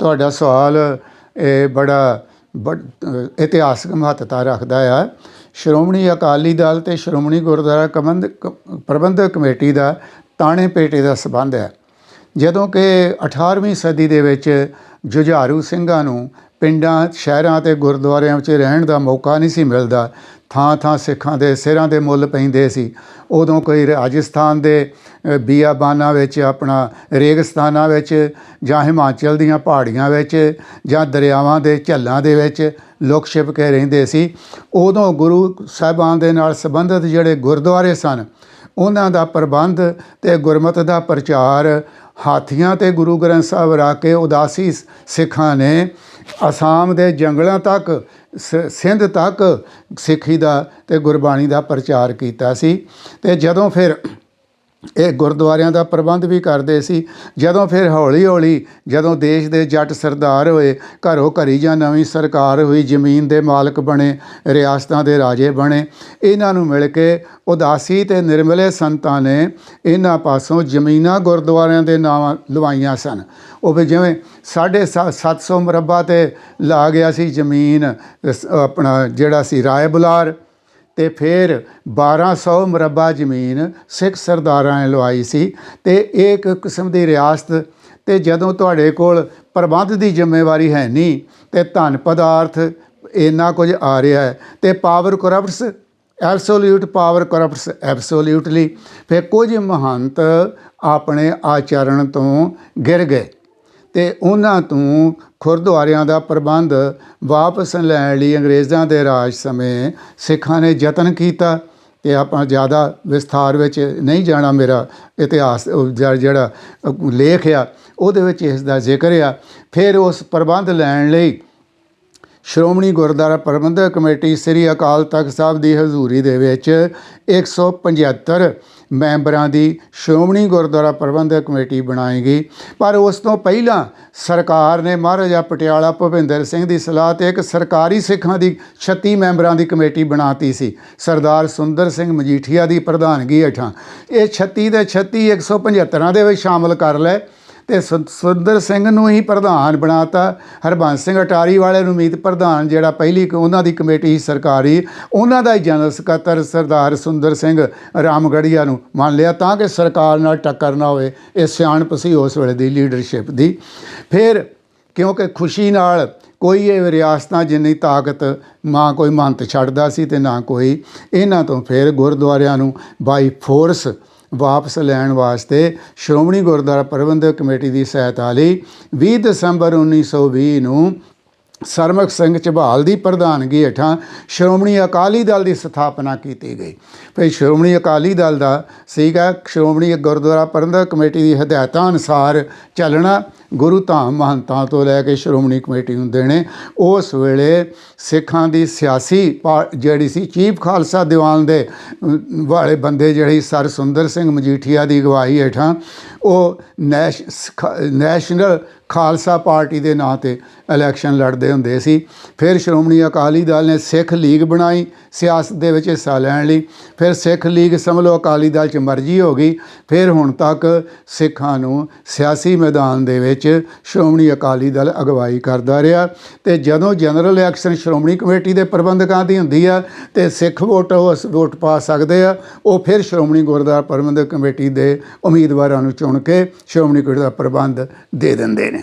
ਤੁਹਾਡਾ ਸਵਾਲ ਇਹ ਬੜਾ ਬੜ, ਇਤਿਹਾਸਕ ਮਹੱਤਤਾ ਰੱਖਦਾ ਆ। ਸ਼੍ਰੋਮਣੀ ਅਕਾਲੀ ਦਲ ਤੇ ਸ਼੍ਰੋਮਣੀ ਗੁਰਦੁਆਰਾ ਕਮੰਦ ਕ- ਪ੍ਰਬੰਧਕ ਕਮੇਟੀ ਦਾ ਤਾਣੇ ਪੇਟੇ ਦਾ ਸਬੰਧ ਹੈ। ਜਦੋਂ ਕਿ 18ਵੀਂ ਸਦੀ ਦੇ ਵਿੱਚ ਜੁਝਾਰੂ ਸਿੰਘਾਂ ਨੂੰ ਪਿੰਡਾਂ, ਸ਼ਹਿਰਾਂ ਤੇ ਗੁਰਦੁਆਰਿਆਂ ਵਿੱਚ ਰਹਿਣ ਦਾ ਮੌਕਾ ਨਹੀਂ ਸੀ ਮਿਲਦਾ, ਥਾਂ ਥਾਂ ਸਿੱਖਾਂ ਦੇ ਸਿਰਾਂ ਦੇ ਮੁੱਲ ਪੈਂਦੇ ਸੀ। ਉਦੋਂ ਕੋਈ ਰਾਜਸਥਾਨ ਦੇ ਬੀਆਬਾਨਾਂ ਵਿੱਚ ਆਪਣਾ ਰੇਗਿਸਤਾਨਾਂ ਵਿੱਚ ਜਾਂ ਹਿਮਾਚਲ ਦੀਆਂ ਪਹਾੜੀਆਂ ਵਿੱਚ ਜਾਂ ਦਰਿਆਵਾਂ ਦੇ ਝੱਲਾਂ ਦੇ ਵਿੱਚ ਲੋਕ ਛਿਪ ਕੇ ਰਹਿੰਦੇ ਸੀ। ਉਦੋਂ ਗੁਰੂ ਸਾਹਿਬਾਨ ਦੇ ਨਾਲ ਸੰਬੰਧਿਤ ਜਿਹੜੇ ਗੁਰਦੁਆਰੇ ਸਨ ਉਹਨਾਂ ਦਾ ਪ੍ਰਬੰਧ ਤੇ ਗੁਰਮਤਿ ਦਾ ਪ੍ਰਚਾਰ ਹਾਥੀਆਂ ਤੇ ਗੁਰੂ ਗ੍ਰੰਥ ਸਾਹਿਬ ਰੱਖ ਕੇ ਉਦਾਸੀ ਸਿੱਖਾਂ ਨੇ ਅਸਾਮ ਦੇ ਜੰਗਲਾਂ ਤੱਕ, ਸ- ਸਿੰਧ ਤੱਕ ਸਿੱਖੀ ਦਾ ਤੇ ਗੁਰਬਾਣੀ ਦਾ ਪ੍ਰਚਾਰ ਕੀਤਾ ਸੀ। ਤੇ ਜਦੋਂ ਫਿਰ ਇਹ ਗੁਰਦੁਆਰਿਆਂ ਦਾ ਪ੍ਰਬੰਧ ਵੀ ਕਰਦੇ ਸੀ। ਜਦੋਂ ਫਿਰ ਹੌਲੀ ਹੌਲੀ ਜਦੋਂ ਦੇਸ਼ ਦੇ ਜੱਟ ਸਰਦਾਰ ਹੋਏ, ਘਰੋਂ ਘਰੀ ਜਾਂ ਨਵੀਂ ਸਰਕਾਰ ਹੋਈ, ਜ਼ਮੀਨ ਦੇ ਮਾਲਕ ਬਣੇ, ਰਿਆਸਤਾਂ ਦੇ ਰਾਜੇ ਬਣੇ, ਇਹਨਾਂ ਨੂੰ ਮਿਲ ਕੇ ਉਦਾਸੀ ਤੇ ਨਿਰਮਲੇ ਸੰਤਾਂ ਨੇ ਇਹਨਾਂ ਪਾਸੋਂ ਜ਼ਮੀਨਾਂ ਗੁਰਦੁਆਰਿਆਂ ਦੇ ਨਾਮ ਲਵਾਈਆਂ ਸਨ। ਉਹ ਵੀ ਜਿਵੇਂ ਸਾਢੇ ਸੱਤ- 700 ਮੁਰੱਬਾ ਤੇ ਲਾ ਗਿਆ ਸੀ ਜ਼ਮੀਨ ਆਪਣਾ ਜਿਹੜਾ ਸੀ ਰਾਏ ਬੁਲਾਰ ਤੇ ਫਿਰ 1200 ਮੁਰੱਬਾ ਜ਼ਮੀਨ ਸਿੱਖ ਸਰਦਾਰਾਂ ਨੇ ਲਵਾਈ ਸੀ ਤੇ ਇਹ ਇੱਕ ਕਿਸਮ ਦੀ ਰਿਆਸਤ ਤੇ ਜਦੋਂ ਤੁਹਾਡੇ ਕੋਲ ਪ੍ਰਬੰਧ ਦੀ ਜ਼ਿੰਮੇਵਾਰੀ ਹੈ ਨਹੀਂ ਤੇ ਧਨ ਪਦਾਰਥ ਇੰਨਾ ਕੁਝ ਆ ਰਿਹਾ ਹੈ ਤੇ power corrupts absolute power corrupts absolutely ਫਿਰ ਕੁਝ ਮਹੰਤ ਆਪਣੇ ਆਚਰਣ ਤੋਂ ਗਿਰ ਗਏ। ਤੇ ਉਹਨਾਂ ਤੋਂ ਖੁਰਦੁਆਰਿਆਂ ਦਾ ਪ੍ਰਬੰਧ ਵਾਪਸ ਲੈਣ ਲਈ ਅੰਗਰੇਜ਼ਾਂ ਦੇ ਰਾਜ ਸਮੇਂ ਸਿੱਖਾਂ ਨੇ ਯਤਨ ਕੀਤਾ ਤੇ ਆਪਾਂ ਜ਼ਿਆਦਾ ਵਿਸਥਾਰ ਵਿੱਚ ਨਹੀਂ ਜਾਣਾ ਮੇਰਾ ਇਤਿਹਾਸ ਜਿਹੜਾ- ਲੇਖ ਆ, ਉਹਦੇ ਵਿੱਚ ਇਸ ਦਾ ਜ਼ਿਕਰ ਆ। ਫਿਰ ਉਸ ਪ੍ਰਬੰਧ ਲੈਣ ਲਈ ਸ਼੍ਰੋਮਣੀ ਗੁਰਦੁਆਰਾ ਪ੍ਰਬੰਧਕ ਕਮੇਟੀ ਸ੍ਰੀ ਅਕਾਲ ਤਖਤ ਸਾਹਿਬ ਦੀ ਹਜ਼ੂਰੀ ਦੇ ਵਿੱਚ 175 ਮੈਂਬਰਾਂ ਦੀ ਸ਼੍ਰੋਮਣੀ ਗੁਰਦੁਆਰਾ ਪ੍ਰਬੰਧਕ ਕਮੇਟੀ ਬਣਾਏਗੀ। ਪਰ ਉਸ ਤੋਂ ਪਹਿਲਾਂ ਸਰਕਾਰ ਨੇ ਮਹਾਰਾਜਾ ਪਟਿਆਲਾ ਭੁਪਿੰਦਰ ਸਿੰਘ ਦੀ ਸਲਾਹ ਤੇ ਇੱਕ ਸਰਕਾਰੀ ਸਿੱਖਾਂ ਦੀ 36 ਮੈਂਬਰਾਂ ਦੀ ਕਮੇਟੀ ਬਣਾਤੀ ਸੀ। ਸਰਦਾਰ ਸੁੰਦਰ ਸਿੰਘ ਮਜੀਠੀਆ ਦੀ ਪ੍ਰਧਾਨਗੀ ਹੇਠਾਂ। ਇਹ 36 ਦੇ 36 175 ਦੇ ਵਿੱਚ ਸ਼ਾਮਲ ਕਰ ਲਏ। ਤੇ ਸੁ- ਸੁੰਦਰ ਸਿੰਘ ਨੂੰ ਹੀ ਪ੍ਰਧਾਨ ਬਣਾਤਾ। ਹਰਬੰਸ ਸਿੰਘ ਅਟਾਰੀ ਵਾਲੇ ਨੂੰ ਮੀਤ ਪ੍ਰਧਾਨ ਜਿਹੜਾ ਪਹਿਲੀ ਉਹਨਾਂ ਦੀ ਕਮੇਟੀ ਸੀ ਸਰਕਾਰੀ, ਉਹਨਾਂ ਦਾ ਹੀ ਜਨਰਲ ਸਕੱਤਰ ਸਰਦਾਰ ਸੁੰਦਰ ਸਿੰਘ ਰਾਮਗੜੀਆ ਨੂੰ ਮੰਨ ਲਿਆ ਤਾਂ ਕਿ ਸਰਕਾਰ ਨਾਲ ਟੱਕਰ ਨਾ ਹੋਵੇ, ਇਹ ਸਿਆਣਪ ਸੀ ਉਸ ਵੇਲੇ ਦੀ ਲੀਡਰਸ਼ਿਪ ਦੀ। ਫਿਰ ਕਿਉਂਕਿ ਖੁਸ਼ੀ ਨਾਲ ਕੋਈ ਇਹ ਰਿਆਸਤਾਂ ਜਿੰਨੀ ਤਾਕਤ ਨਾ ਕੋਈ ਮੰਤ ਛੱਡਦਾ ਸੀ ਤੇ ਨਾ ਕੋਈ ਇਹਨਾਂ ਤੋਂ ਫਿਰ ਗੁਰਦੁਆਰਿਆਂ ਨੂੰ ਬਾਈ ਫੋਰਸ ਵਾਪਸ ਲੈਣ ਵਾਸਤੇ ਸ਼੍ਰੋਮਣੀ ਗੁਰਦੁਆਰਾ ਪ੍ਰਬੰਧਕ ਕਮੇਟੀ ਦੀ ਸਹਾਇਤਾ ਲਈ 20 ਦਸੰਬਰ 1920 ਨੂੰ ਸਰਮਖ ਸਿੰਘ ਝਬਾਲ ਦੀ ਪ੍ਰਧਾਨਗੀ ਹੇਠਾਂ ਸ਼੍ਰੋਮਣੀ ਅਕਾਲੀ ਦਲ ਦੀ ਸਥਾਪਨਾ ਕੀਤੀ ਗਈ। ਫਿਰ ਸ਼੍ਰੋਮਣੀ ਅਕਾਲੀ ਦਲ ਦਾ ਸੀਗਾ ਸ਼੍ਰੋਮਣੀ ਗੁਰਦੁਆਰਾ ਪ੍ਰਬੰਧਕ ਕਮੇਟੀ ਦੀ ਹਦਾਇਤਾਂ ਅਨੁਸਾਰ ਚੱਲਣਾ। ਗੁਰੂ ਧਾਮ ਮਹੰਤਾਂ ਤੋਂ ਲੈ ਕੇ ਸ਼੍ਰੋਮਣੀ ਕਮੇਟੀ ਨੂੰ ਦੇਣੇ। ਉਸ ਵੇਲੇ ਸਿੱਖਾਂ ਦੀ ਸਿਆਸੀ ਪਾ- ਜਿਹੜੀ ਸੀ ਚੀਫ ਖਾਲਸਾ ਦੀਵਾਨ ਦੇ ਵਾਲੇ ਬੰਦੇ ਜਿਹੜੇ ਸਰ ਸੁੰਦਰ ਸਿੰਘ ਮਜੀਠੀਆ ਦੀ ਅਗਵਾਈ ਹੇਠਾਂ, ਉਹ ਨੈਸ਼ ਖ- ਨੈਸ਼ਨਲ ਖਾਲਸਾ ਪਾਰਟੀ ਦੇ ਨਾਂ ਤੇ ਇਲੈਕਸ਼ਨ ਲੜਦੇ ਹੁੰਦੇ ਸੀ। ਫਿਰ ਸ਼੍ਰੋਮਣੀ ਅਕਾਲੀ ਦਲ ਨੇ ਸਿੱਖ ਲੀਗ ਬਣਾਈ, ਸਿਆਸਤ ਦੇ ਵਿੱਚ ਹਿੱਸਾ ਲੈਣ ਲਈ। ਫਿਰ ਸਿੱਖ ਲੀਗ ਸਮਝ ਲਓ ਅਕਾਲੀ ਦਲ 'ਚ ਮਰਜ਼ੀ ਹੋ ਗਈ। ਫਿਰ ਹੁਣ ਤੱਕ ਸਿੱਖਾਂ ਨੂੰ ਸਿਆਸੀ ਮੈਦਾਨ ਦੇ ਵਿੱਚ ਸ਼੍ਰੋਮਣੀ ਅਕਾਲੀ ਦਲ ਅਗਵਾਈ ਕਰਦਾ ਰਿਹਾ ਤੇ ਜਦੋਂ ਜਨਰਲ ਇਲੈਕਸ਼ਨ ਸ਼੍ਰੋਮਣੀ ਕਮੇਟੀ ਦੇ ਪ੍ਰਬੰਧਕਾਂ ਦੀ ਹੁੰਦੀ ਆ ਤੇ ਸਿੱਖ ਵੋਟ ਉਸ ਵੋਟ ਪਾ ਸਕਦੇ ਆ, ਉਹ ਫਿਰ ਸ਼੍ਰੋਮਣੀ ਗੁਰਦੁਆਰਾ ਪ੍ਰਬੰਧਕ ਕਮੇਟੀ ਦੇ ਉਮੀਦਵਾਰਾਂ ਨੂੰ ਚੁਣ ਕੇ ਸ਼੍ਰੋਮਣੀ ਕਮੇਟੀ ਦਾ ਪ੍ਰਬੰਧ ਦੇ ਦਿੰਦੇ ਨੇ।